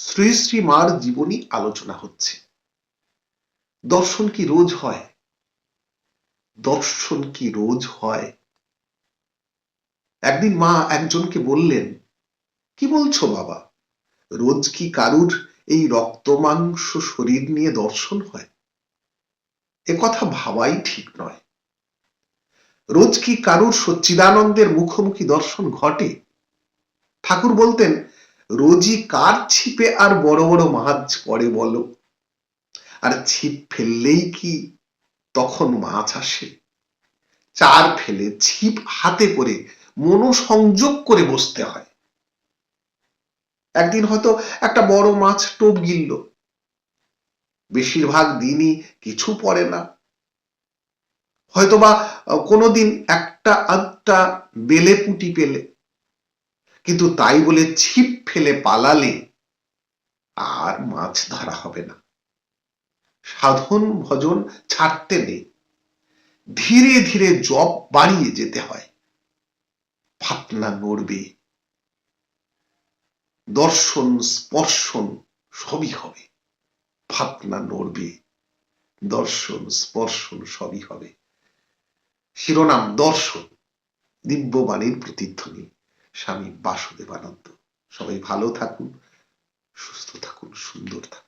শ্রী শ্রী মার জীবনী আলোচনা হচ্ছে। দর্শন কি রোজ হয়? দর্শন কি রোজ হয়? একদিন মা একজনকে বললেন, কি বলছো বাবা? রোজ কি কারুর এই রক্ত, মাংস, শরীর নিয়ে দর্শন হয়? এ কথা ভাবাই ঠিক নয়। রোজ কি কারুর সচ্চিদানন্দের মুখোমুখি দর্শন ঘটে? ঠাকুর বলতেন রোজই কার ছিপে আর বড় বড় মাছ পড়ে বলো? আর ছিপ ফেললেই কি তখন মাছ আসে? চার ফেলে ছিপ হাতে করে মনোসংযোগ করে বসতে হয়। একদিন হয়তো একটা বড় মাছ টোপ গিলল। বেশিরভাগ দিনই কিছু পড়ে না। হয়তোবা কোনোদিন একটা আধটা বেলে পুটি পেলে। কিন্তু তাই বলে ছিপ ফেলে পালালে আর মাছ ধরা হবে না। সাধন ভজন ছাড়তে নেই ধীরে ধীরে জপ বাড়িয়ে যেতে হয়। ফাতনা নড়বে। দর্শন, স্পর্শন সবই হবে। ফাতনা নড়বে। দর্শন, স্পর্শন সবই হবে। শিরোনাম দর্শন। দিব্যবাণীর প্রতিধ্বনি। স্বামী বাসুদেবানন্দ। সবাই ভালো থাকুন সুস্থ থাকুন সুন্দর থাকুন।